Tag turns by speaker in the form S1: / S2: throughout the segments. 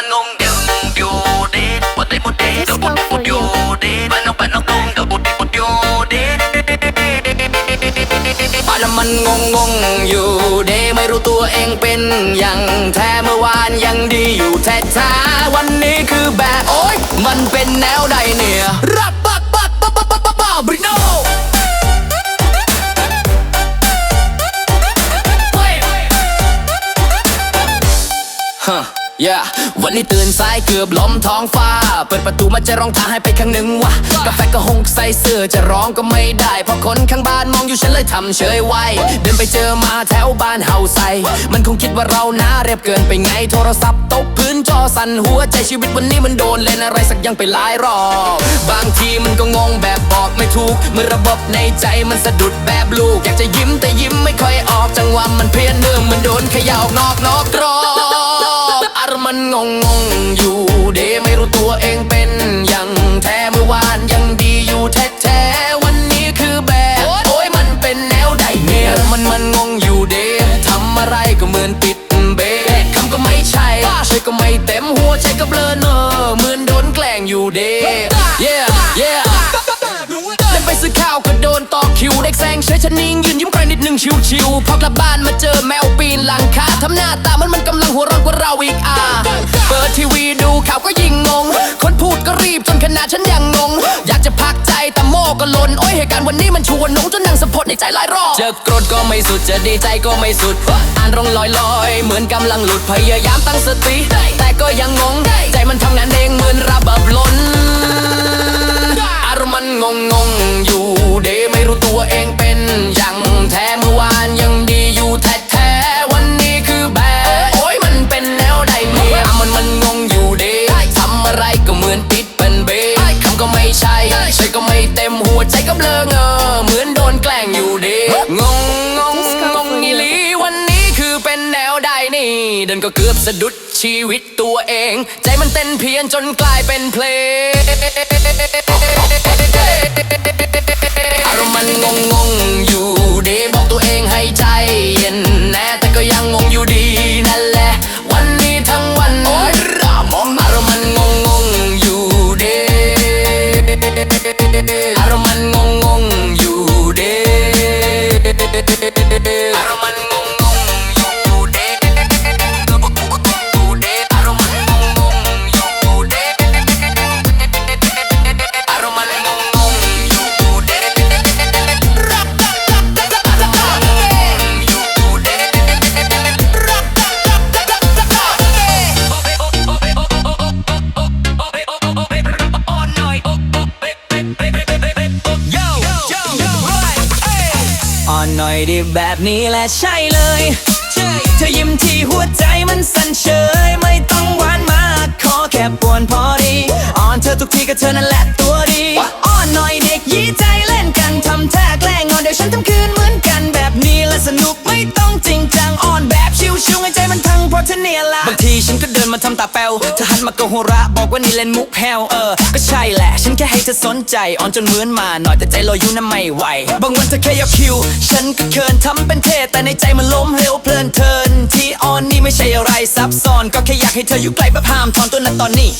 S1: มันงงเดี๋ยวอยู่เด็ดปวดเตะปวดเตะเดี๋ยวปวดปวดอยู่เด็ดมันเอาไปนอกตรงเดี๋ยวปวดปวดอยู่เด็ดอะแล้วมันงงงงอยู่เดไม่รู้ตัวเองเป็นย่างแท้เมื่อวานยังดีอยู่แท้แท้วันนี้คือแบบโอ๊ยมันเป็นแนวใดเนี่ยรับปักปักปักปักปักปักปักบริโนฮะ yeah วันนี้ตื่นสายเกือบล้มท้องฟ้า เปิดประตูมาจะร้องทางให้ไปข้างหนึ่งวะกาแฟก็หงใส่เสื้อจะร้องก็ไม่ได้ เพราะคนข้างบ้านมองอยู่ฉันเลยทำเฉยไว้ เดินไปเจอมาแถวบ้านเฮาใส่ มันคงคิดว่าเราหน้าเรียบเกินไปไง โทรศัพท์ตกพื้นจอสั่นหัวใจชีวิตวันนี้มันโดนเล่นอะไรสักอย่างไปหลายรอบ บางทีมันก็งงแบบบอกไม่ถูก เมื่อระบบในใจมันสะดุดแบบลูก อยากจะยิ้มแต่ยิ้มไม่ค่อยออกจังหวะมันเพี้ยนเนื่องมันโดนเขย่านอกนอกกรอบอารมณ์มันงงงงอยู่เดไม่รู้ตัวเองเป็นอย่างแท้เมื่อวานยังดีอยู่แท้แท้ๆวันนี้คือแบบโอ้ยมันเป็นแนวใดเนี่ยมันมันงงอยู่เดทำอะไรก็เหมือนปิดเบรกคำก็ไม่ใช่ใช่ก็ไม่เต็มหัวใจก็เบลอเนอเหมือนโดนแกล้งอยู่เด yeah yeah เล่นไปซื้อข้าวก็โดนต่อคิวเด็กแซงเฉยชะนิงยืนยิ้มใครนิดนึงชิวๆพอกลับบ้านมาเจอแมวปีนหลังคาทำหน้าตามันมันกำลังหัวเร้อนกว่าเราอีกอะเปิด ทีวีดูข่าวก็ยิ่งงง คนพูดก็รีบจนขนาดฉันยังงง อยากจะพักใจแต่โมก็ลน โอ้ยเหตุการณ์วันนี้มันชวนนงจนนั่งสะพดในใจหลายรอบจะโกรธก็ไม่สุดจะดีใจก็ไม่สุด อ่านรองลอยลอยเหมือนกำลังหลุดพยายามตั้งสติ แต่ก็ยังงง ใจมันทำงานเองเหมือนระเบิดล้น ก็เกือบสะดุดชีวิตตัวเอง ใจมันเต้นเพี้ยนจนกลายเป็นเพลง แบบนี้แหละใช่เลย เธอยิ้มที่หัวใจมันสั่นเฉย ไม่ต้องหวานมา ขอแค่ปวนพอดีอ่อนเธอทุกทีก็เธอนั่นแหละตัวดีอ่อนหน่อยเด็กยี่ใจเล่นกันทำท่าแกล้งงอนเดี๋ยวฉันทำคืนเหมือนกันแบบนี้และสนุกไม่ต้องจริงจังอ่อนแบบชิวๆให้ใจมันพังเพราะเธอเนี่ยละบางทีฉันก็เดินมาทำตาแปวเธอหันมาโกหัวเราะบอกว่านี่เล่นมุกแฮวเออก็ใช่แหละ ฉันแค่ให้เธอสนใจอ่อนจนเหมือนมาหน่อยแต่ใจลอยอยู่นั่นไม่ไหวบางวันเธอแค่อยากคิว ฉันก็เคินทำเป็นเท่แต่ในใจมันล้มเหลวเพลินเทินที่อ่อนนี่ไม่ใช่อะไรซับซ้อนก็แค่อยากให้เธออยู่ใกล้แบบห้ามถอนตัวนั้นตอนนี้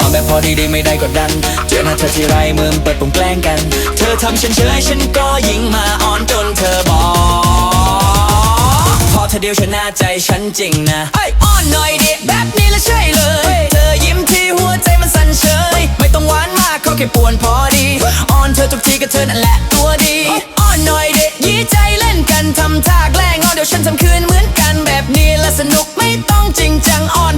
S1: อ่อนแบบพอดีดีไม่ได้กดดัน เจอหน้าเธอที่ไรมือเปิดปุ่มแกล้งกัน เธอทำฉันเฉยฉันก็ยิงมาอ่อนจนเธอบอก พอเธอเดียวชนะใจฉันจริงนะไอ้ยอ่อนหน่อยดิแบบนี้ละใช่เลย เธอยิ้มที่หัวใจมันสั่นเฉย ไม่ต้องหวานมากขอแค่ปวนพอดีอ่อนเธอทุกทีก็เธอนั่นแหละตัวดีอ่อนหน่อยดิยี่ใจเล่นกันทำท่าแกล้งงอนเดี๋ยวฉันทำคืนเหมือนกันแบบนี้ละสนุกไม่ต้องจริงจังอ่อน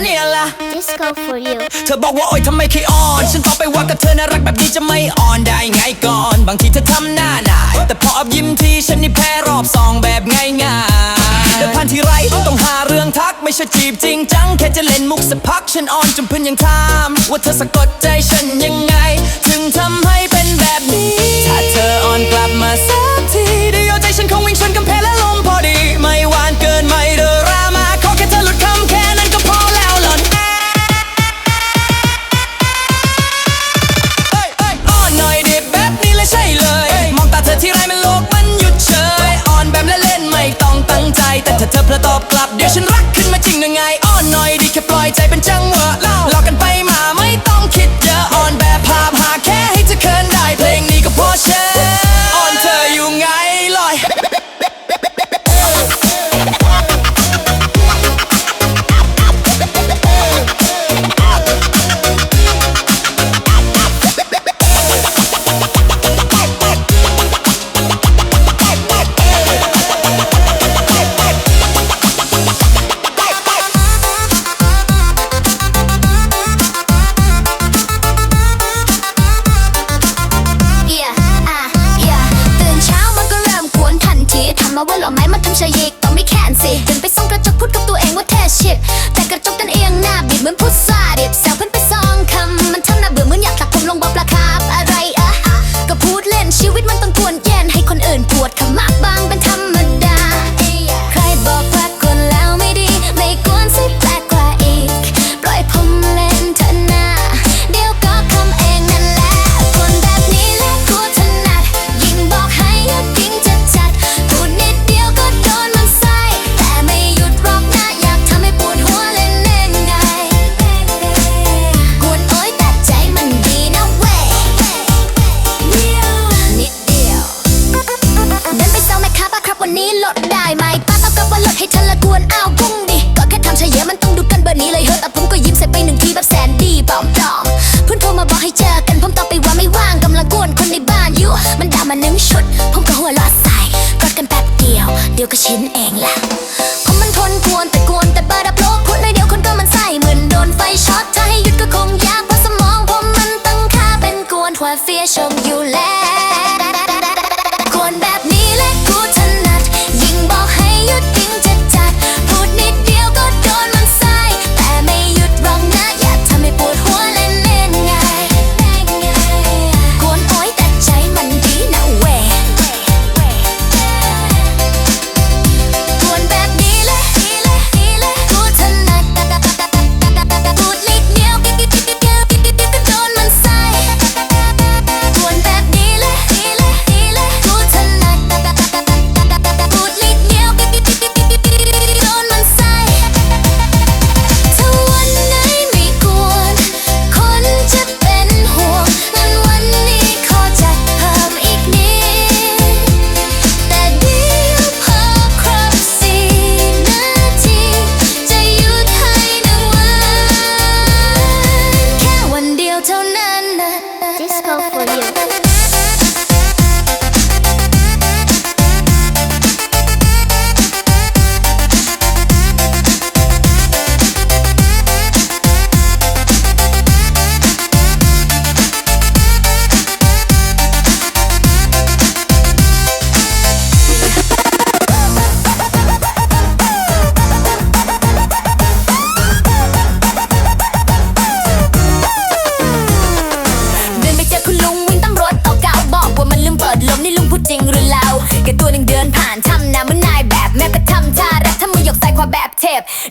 S1: เพราะเธอเนี่ยละ
S2: Disco for you.
S1: เธอบอกว่าโอ๊ยทำไมเคยอ่อน ฉันตอบไปว่ากับเธอน่ารักแบบนี้จะไม่อ่อนได้ไงก่อน บางทีเธอทำหน้าหน่ายแต่พออับยิ้มทีฉันนี่แพ้รอบสองแบบง่ายง่ายๆเดินผ่านทีไรต้องหาเรื่องทักไม่ใช่จีบจริงจังแค่จะเล่นมุกสักพักฉันอ่อนจนเพื่อนยังถามว่าเธอสะกดใจฉันยังไง ถึงทำให้เป็นแบบนี้ เดียวก็ชินเองล่ะ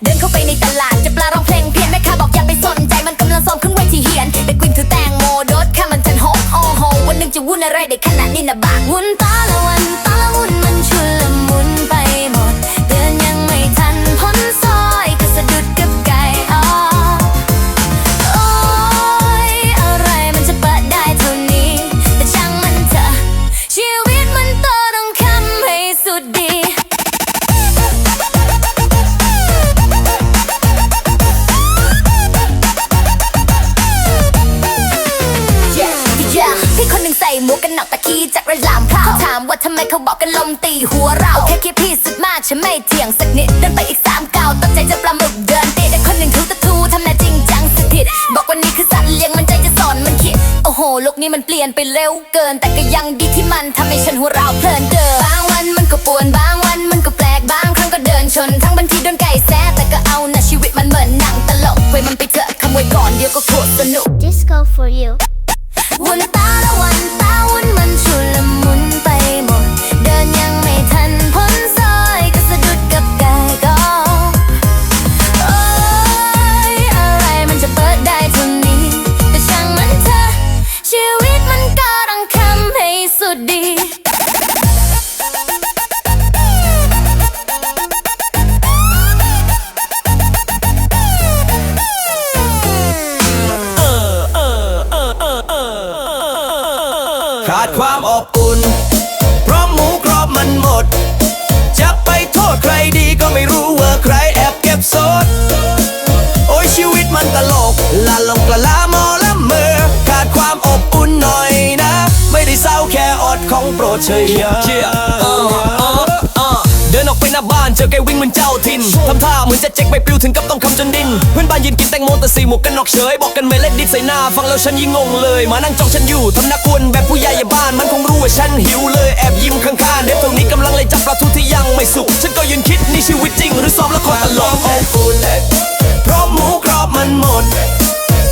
S1: เดิน
S3: เข้าไปในตลาดจะปลาร้องเพลงเพี้ยนแม่ค้าบอกอย่าไปสนใจมันกำลังซ้อมขึ้นเวทีเฮียนเด็กวิ่งถือแตงโมโดดข้ามมันจันโฮโอ้โหวันหนึ่งจะวุ่นอะไรได้ขนาดนี้นะบางวุ่นตาละวันตาละวัน หนึ่งใส่หมวกกันน็อกตะกี้จากระลามพร้าวเขาถามว่าทำไมเขาบอกกันลมตีหัวเราแค่คิดพี่สุดมากฉันไม่เถียงสักนิดเดินไปอีกสามก้าวตั้งใจจะปลาหมึกเดินติดแต่คนหนึ่งทูตะทูทำหน้าจริงจังสถิตบอกวันนี้คือสัตว์เลี้ยงมันใจจะสอนมันคิดโอ้โหโลกนี้มันเปลี่ยนไปเร็วเกินแต่ก็ยังดีที่มันทำให้ฉันหัวเราะเพลินเดินบางวันมันก็ปวนบางวันมันก็แปลกบางครั้งก็เดินชนทั้งบันทีโดนไก่แซ่แต่ก็เอานะชีวิตมันเหมือนหนังตลกไว้มันไปเถอะขโมยก่อนเดี๋ยวก็โคตรสนุก
S2: Disco for you.
S3: วนตาละ
S4: ของโปรดเฉยเดินออกไปหน้าบ้านเจอแกวิ่งเหมือนเจ้าถิ่นทำท่าเหมือนจะเจ๊กไปปลิวถึงกับต้องคำจนดิน เพื่อนบ้านยืนกินแตงโมแต่สีหมวกกันน็อกเฉย บอกกันไม่เล่นดิดใส่หน้า ฟังแล้วฉันยิ่งงงเลย มานั่งจ้องฉันอยู่ทำหน้ากวนแบบผู้ใหญ่อย่าบ้านมันคงรู้ว่าฉันหิวเลยแอบยิ้มข้างๆเด็กตรงนี้กำลังเลยจับปลาทูที่ยังไม่สุกฉันก็ยืนคิดนี่ชีวิตจริง หรือซ้อมละครตลกอบอุ่นเพราะหมูกรอบมันหมด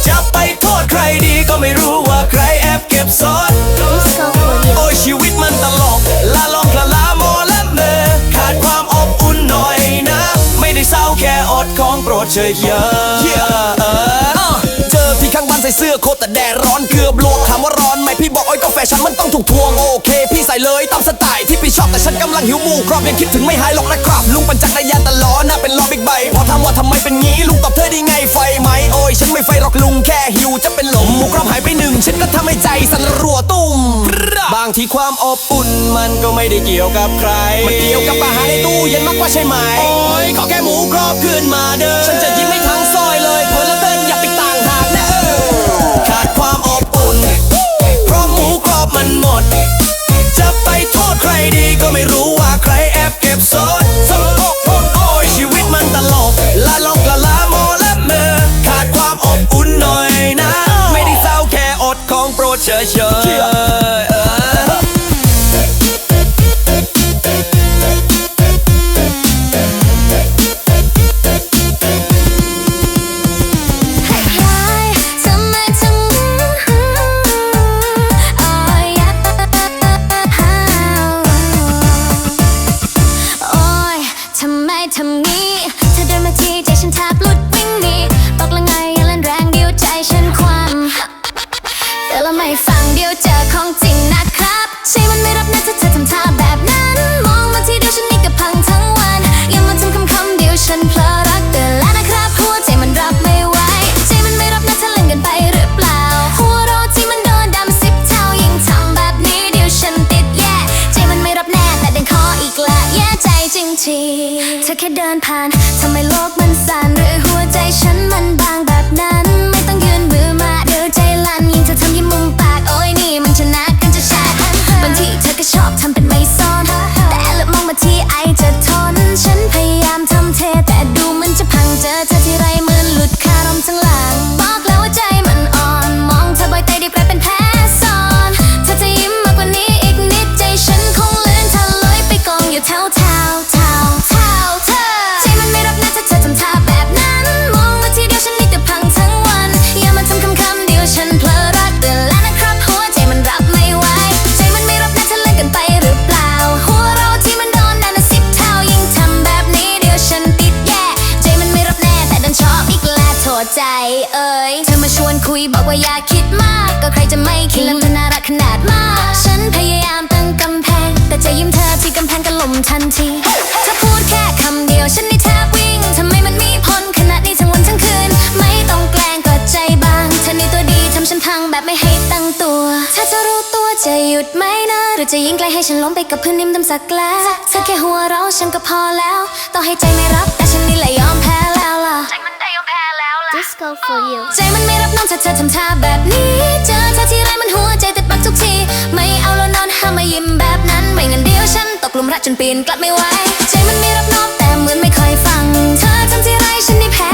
S4: จะไปโท ษใครดีก็ไม่รู้ว่าใครแอบเก็บซอส
S2: Disco for you.
S4: โอ้ยชีวิตมันตลกละลองละลาโมและเมอขาดความอบอุ่นหน่อยนะ ไม่ได้เศร้าแค่อดของโปรดเฉยเยอะเจอพี่ข้างบ้านใส่เสื้อโคต ฟชั่นมันต้องถูกทวง โอเค พี่ใส่เลยตามสไตล์ที่พี่ชอบแต่ฉันกำลังหิวหมูกรอบยังคิดถึงไม่หายหรอกนะครับ ลุงปั่นจักรยานตลอดน่าเป็นล้อบิ๊กไบค์พอถามว่าทำไมเป็นงี้ลุงตอบเธอได้ไงไฟไหมโอ้ยฉันไม่ไฟหรอกลุงแค่หิวจะเป็นลมหมูกรอบหายไปหนึ่งฉันก็ทำให้ใจสั่นรัวตุ้มบางทีความอบอุ่นมันก็ไม่ได้เกี่ยวกับใครมันเกี่ยวกับอาหารในตู้เย็นมากกว่าใช่ไหมโอ้ยขอแค่หมูกรอบขึ้นมาเด้อฉันจะยิ้มให้ ฉั
S3: น อกว่าย่าคิดมากก็ใครจะไม่คิดแล้วเธอน่ารักขนาดมาก ฉันพยายามตั้งกำแพง แต่จะยิ้มเธอที่กำแพงก็ล่มทันทีเธอพูดแค่คำเดียวฉันนี่แทบวิ่งทำไมมันมีผลขนาดนี้ทั้งวันทั้งคืน ไม่ต้องแกล้งก็ใจบางเธอนี่ตัวดีทำฉันพังแบบไม่ให้ตั้งตัว ถ้าจะรู้ตัวจะหยุดไหมนะหรือจะยิงไกลให้ฉันล้มไปกับพื้นนิ่มดำสักแล้วเธอแค่หัวเราะฉันก็พอแล้ว ต่อให้ใจไม่รับแต่
S2: go for you.
S3: ใจมันไม่รับน้องถ้าเธอทำท่าแบบนี้ เจอเธอที่ไรมันหัวใจติดปักทุกที ไม่เอาแล้วนอนห้ามมายิ้มแบบนั้น ไม่งั้นเดียวฉันตกหลุมรักจนปีนกลับไม่ไหว ใจมันไม่รับน้องแต่เหมือนไม่ค่อยฟัง เธอทำที่ไรฉัน
S5: นี่แพ้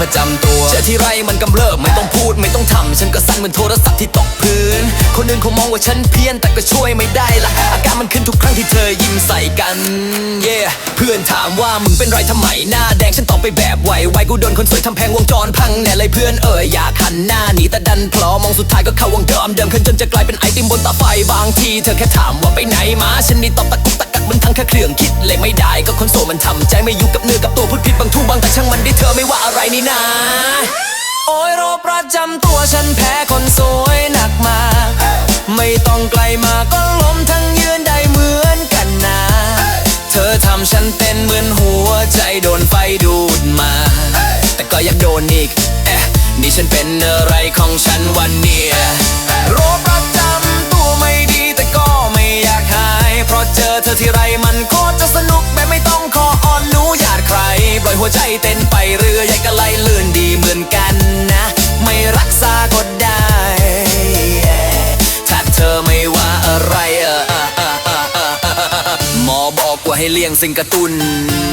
S5: ประจำตัว เจอที่ไรมันกำเริบไม่ต้องพูดไม่ต้องทำฉันก็สั่นเหมือนโทรศัพท์ที่ตกพื้น คนอื่นเขามองว่าฉันเพี้ยนแต่ก็ช่วยไม่ได้ละอาการมันขึ้นทุกครั้งที่เธอยิ้มใส่กัน yeah เพื่อนถามว่ามึงเป็นไรทำไมหน้าแดงฉันตอบไปแบบไวไวกูโดนคนสวยทำแพงวงจรพังแน่เลยเพื่อนเอ่ยอยากหันหน้าหนีแต่ดันพลอมองสุดท้ายก็เข้าวงเดิมเดิมขึ้นจนจะกลายเป็นไอติมบนตาไฟบางทีเธอแค่ถามว่าไปไหนมาฉันนี่ตอบตะกุกตะกักมันทั้งแค่เครื่องคิดเลยไม่ได้ก็คนโสมันทำใจไม่อยู่กับเนื้อกับตัวพูดผิดบางทูบางแต่ช่างมันได้เธอไม่ว่าอะไรนี่นะ โอ้ยโรคประจำตัวฉันแพ้คนสวยหนักมา ไม่ต้องไกลมาก็ล้มทั้งยืนได้เหมือนกันนะ เธอทำฉันเต้นเหมือนหัวใจโดนไฟดูดมา แต่ก็ยังโดนอีก เอ๊ะ นี่ฉันเป็นอะไรของฉันวันเนี้ย ให้เลี่ยงสิ่งกระตุน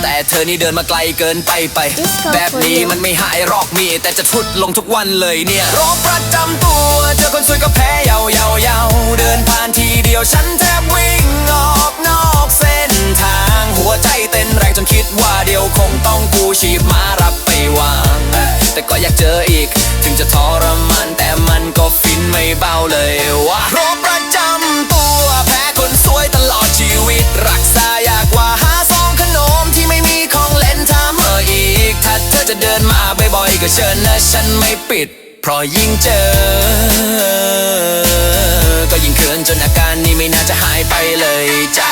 S5: แต่เธอนี่เดินมาไกลเกินไปไป
S2: Disco
S5: แบบนี้
S2: for you
S5: มันไม่หายหรอกมี แต่จะทุดลงทุกวันเลยเนี่ยโรคประจำตัว เจอคนสวยก็แพ้เยาเยาเยาเดินผ่านทีเดียวฉันแทบวิ่งออกนอกเส้นทาง หัวใจเต้นแรงจนคิดว่าเดี๋ยวคงต้องกูชีพมารับไปวางแต่ก็อยากเจออีก ถึงจะทรมานแต่มันก็ฟินไม่เบาเลยว่ะ จะเดินมาบ่อยๆก็เชิญนะฉันไม่ปิด เพราะยิ่งเจอ ก็ยิ่งเขินจนอาการนี้ไม่น่าจะหายไปเลยจ้า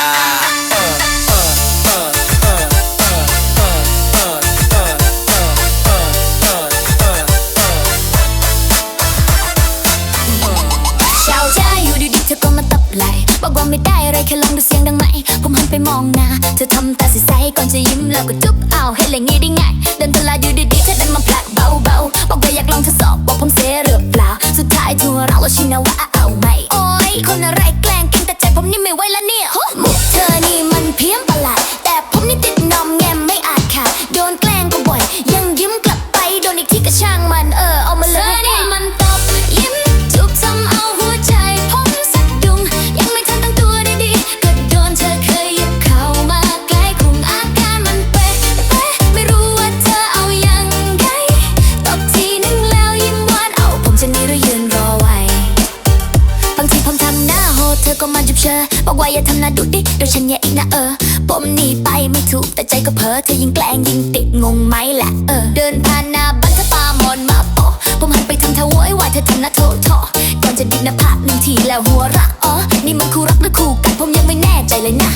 S3: บอกว่าไม่ได้อะไรแค่ลองดูเสียงดังไหม ผมหันไปมองหน้าเธอทำตาใสๆก่อนจะยิ้มแล้วก็จุ๊บเอาให้เลยงี้ได้ไงเดินตลาดอยู่ดีๆเธอเดินมาผลักเบาๆบอกว่าอยากลองทดสอบบอกผมเสียหรือเปล่า สุดท้ายทัวเราแล้วชินะว่าเอาไหมโอ้ยคนอะไรแกล้งกินแต่ใจผมนี่ไม่ไหวแล้วเนี่ยมุกเธอนี่มันเพี้ยนประหลาด ก็เพ้อเธอยิ่งแกล้งยิ่งติดงงไหมแหละเออเดินผ่านหน้าบ้านเธอปามอนมาปอผมหันไปทางเธอโวยวายเธอทำหน้าโถทอก่อนจะดินหน้าผากหนึ่งทีแล้วหัวระอ๋อนี่มันคู่รักหรือคู่กันผมยังไม่แน่ใจเลยนะ